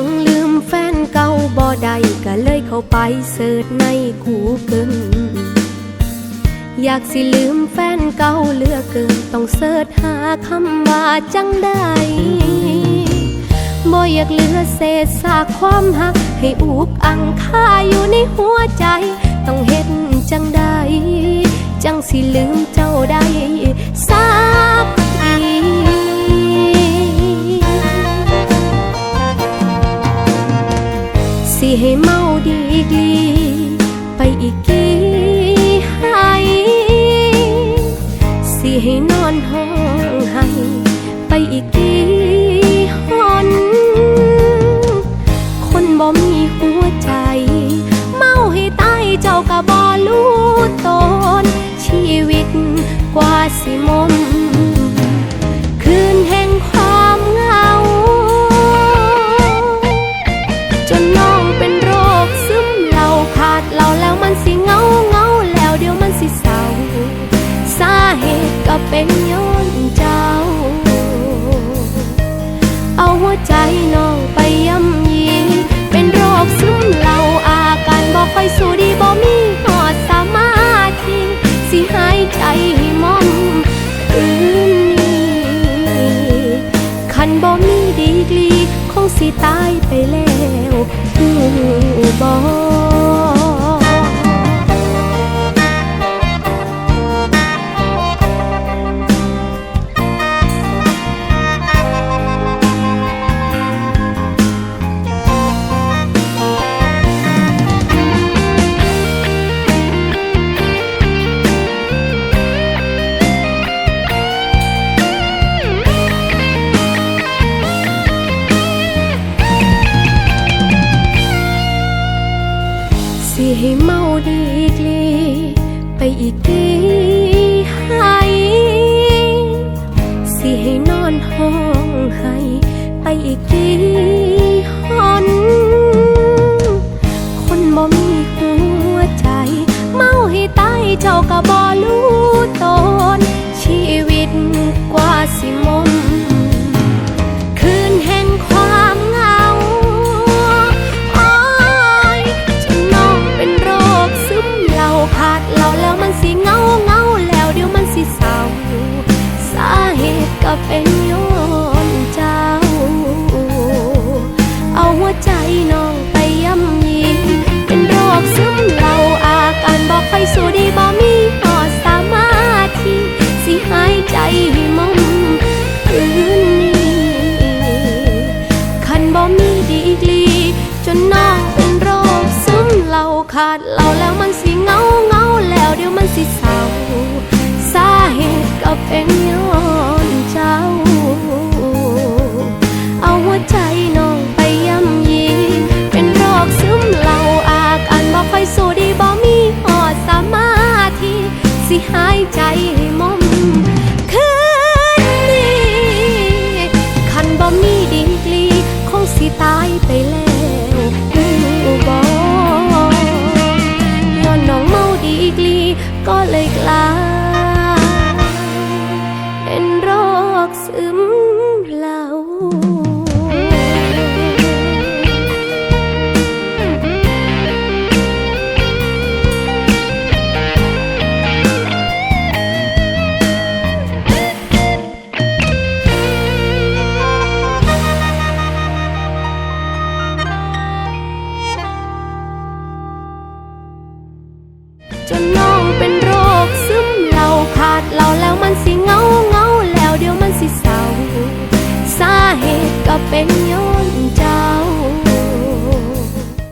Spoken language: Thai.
ยังลืมแฟนเก่าบ่ได้ก็เลยเข้าไปเสิร์ชในกูเกิลอยากสิลืมแฟนเก่าเลือเกินต้องเสิร์ชหาคำว่าจังได้บ่อยากเหลือเศษซากความหัก ให้อุกอังค่าอยู่ในหัวใจ ต้องเห็นจังได้ จังสิลืมเจ้าได้าดีกลี ไปอีกกี่ให้สิให้นอนห้องให้ ไปอีกกี่ เป็นย้อนเจ้า เอาหัวใจน้องไปย่ำยี เป็นโรคซึมเหล่าอาการบอกค่อยสู้ดีบ่มีหอดสามาธิสิหายใจให้มอมคืนนี้คันบ่มีดีกรีคงสิตายไปแล้วหูบ สิให้เมาดีกลีไปอีกกี่ให้สิให้นอนห้องให้ไปอีกกี่หนคนบ่มี ขาด